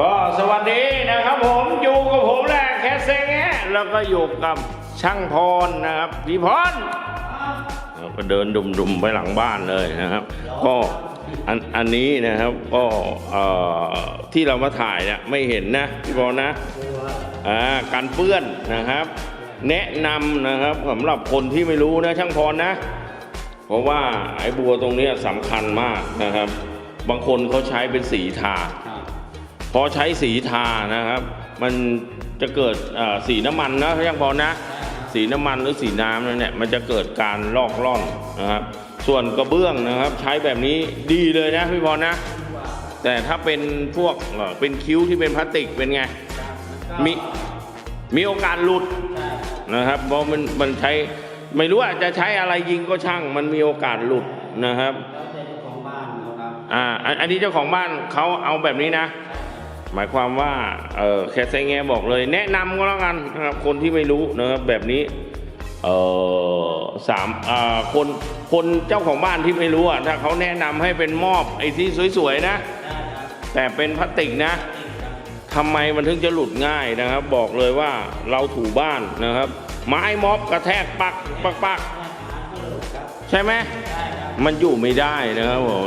ก็สวัสดีนะครับผมอยู่กับผมแหละแคสเซงแงะแล้วก็อยู่กับช่างพรนะครับพี่พรเราก็เดินดุมๆไปหลังบ้านเลยนะครับ ก็อันอันนี้นะครับก็ที่เรามาถ่ายเนี่ยไม่เห็นนะพี่พรนะการเปื้อนนะครับ แนะนำนะครับสำหรับคนที่ไม่รู้นะช่างพรนะ เพราะว่าไอ้บัวตรงนี้สำคัญมากนะครับ บางคนเขาใช้เป็นสีทา พอใช้สีทานะครับ มันจะเกิดเอ่อสีน้ำมันนะยังพอนะ สีน้ำมันหรือสีน้ำนั่นเนี่ยมันจะเกิดการลอกล่อนนะครับ ส่วนกระเบื้องนะครับ ใช้แบบนี้ดีเลยนะพี่บอลนะ แต่ถ้าเป็นพวกเอ่อเป็นคิ้วที่เป็นพลาสติกเป็นไงมีมีโอกาสหลุดนะครับเพราะมันมันใช้ไม่รู้ว่าจะใช้อะไรยิงก็ช่าง มันมีโอกาสหลุดนะครับแล้วแต่เจ้าของบ้านนะครับอ่าอันอันนี้เจ้าของบ้านเขาเอาแบบนี้นะ หมายความว่าเออแคสเซงแงบอกเลย แนะนำก็แล้วกันนะครับคนที่ไม่รู้นะครับแบบนี้เออสามอ่าคนคนเจ้าของบ้านที่ไม่รู้อะถ้าเขาแนะนำให้เป็นมอบไอ้ที่สวยๆนะ แต่เป็นพลาสติกนะทำไมมันถึงจะหลุดง่ายนะครับ บอกเลยว่าเราถูบ้านนะครับ ไม้ม็อบกระแทกปักปักปักใช่ไหมมันอยู่ไม่ได้นะครับผม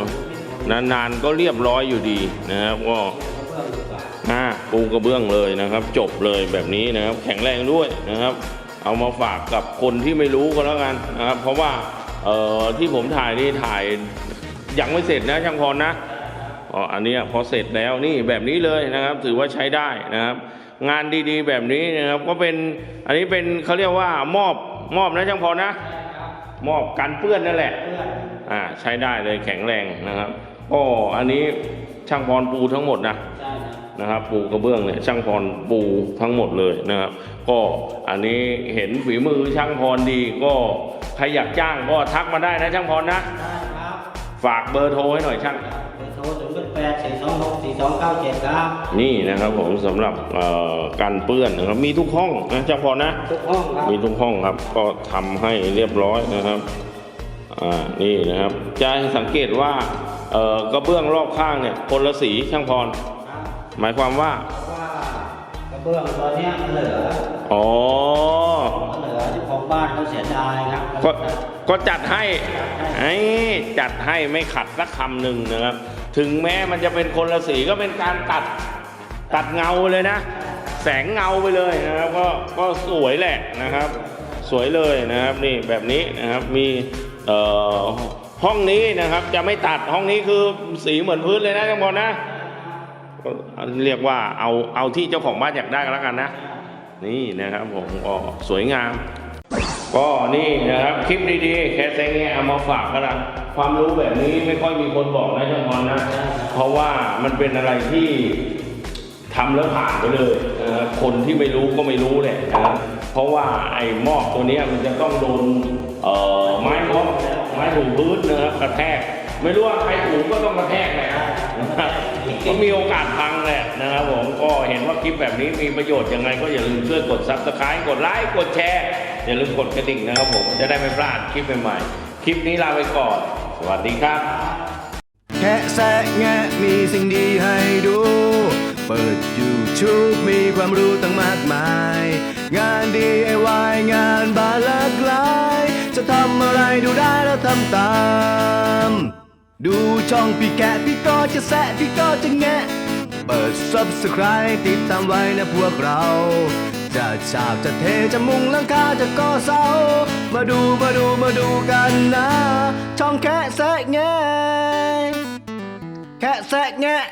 นานๆก็เรียบร้อยอยู่ดีนะครับก็อ่า ปูกระเบื้องเลยนะครับ จบเลยแบบนี้นะครับ แข็งแรงด้วยนะครับ เอามาฝากกับคนที่ไม่รู้ก็แล้วกันนะครับ เพราะว่าเอ่อที่ผมถ่ายนี่ถ่ายยังไม่เสร็จนะช่างพรนะอ๋ออันนี้พอเสร็จแล้วนี่แบบนี้เลยนะครับ ถือว่าใช้ได้นะครับ งานดีๆแบบนี้นะครับก็เป็นอันนี้เป็นเขาเรียกว่ามอบมอบนะช่างพรนะ มอบกันเปื้อนนั่นแหละอ่าใช้ได้เลยแข็งแรงนะครับก็อันนี้ช่างพรปูทั้งหมดนะ นะครับปูกระเบื้องเนี่ยช่างพรปูทั้งหมดเลยนะครับ ก็อันนี้เห็นฝีมือช่างพรดีก็ใครอยากจ้างก็ทักมาได้นะช่างพรนะ ได้ครับฝากเบอร์โทรให้หน่อยช่าง เบอร์โทรศูนย์แปดสี่สองหกสี่สองเก้าเจ็ดครับนี่นะครับผมสำหรับเอ่อการเปื้อนนะครับมีทุกห้องนะช่างพรนะ ทุกห้องครับ มีทุกห้องครับก็ทำให้เรียบร้อยนะครับอ่านี่นะครับจะให้สังเกตว่าเอ่อกระเบื้องรอบข้างเนี่ยคนละสีช่างพรครับ หมายความว่าเพราะว่ากระเบื้องตัวเนี้ยมันเหลืออ๋อ มันเหลือเจ้าของบ้านเขาเสียดายครับก็ ก็จัดให้ไอ้จัดให้ไม่ขัดสักคำหนึ่งนะครับ ถึงแม้มันจะเป็นคนละสีก็เป็นการตัด ตัดเงาเลยนะ แสงเงาไปเลยนะครับ ก็ ก็สวยแหละนะครับ สวยเลยนะครับนี่แบบนี้นะครับมี เอ่อ ห้องนี้นะครับจะไม่ตัดห้องนี้คือสีเหมือนพื้นเลยนะทั้งหมดนะ ก็เรียกว่าเอาเอาที่เจ้าของบ้านอยากได้ก็แล้วกันนะ นี่นะครับผมก็สวยงาม ก็นี่นะครับคลิปดีๆแค่เซ็งเนี่ยเอามาฝากกันนะความรู้แบบนี้ไม่ค่อยมีคนบอกนะช่างพรนะ เพราะว่ามันเป็นอะไรที่ทำแล้วผ่านไปเลยนะคนที่ไม่รู้ก็ไม่รู้แหละนะเพราะว่าไอ้หมอกตัวนี้มันจะต้องโดนเอ่อไม้ม็อบไม้ถูพื้นนะครับกระแทก ไม่รู้ว่าใครถูก็ต้องกระแทกแหละนะครับ ก็มีโอกาสพังแหละนะครับผมก็เห็นว่าคลิปแบบนี้มีประโยชน์ยังไง ก็อย่าลืมช่วยกดซับสไครต์กดไลค์กดแชร์อย่าลืมกดกระดิ่งนะครับผมจะได้ไม่พลาดคลิปใหม่ๆ คลิปนี้ลาไปก่อน สวัสดีครับ แคะแซะแงะมีสิ่งดีให้ดู เปิด YouTube มีความรู้ตั้งมากมาย งาน DIY งานบานหลากหลาย จะทำอะไรดูได้แล้วทำตาม ดูช่องพี่แกะพี่ก็จะแซะพี่ก็จะแงะ เปิด Subscribe ติดตามไว้นะพวกเรา จะฉาบจะเทจะมุงหลังคาจะก่อเสา มาดูมาดูมาดูกันนะ ช่องแคะแซะแงะแคะแซะแงะ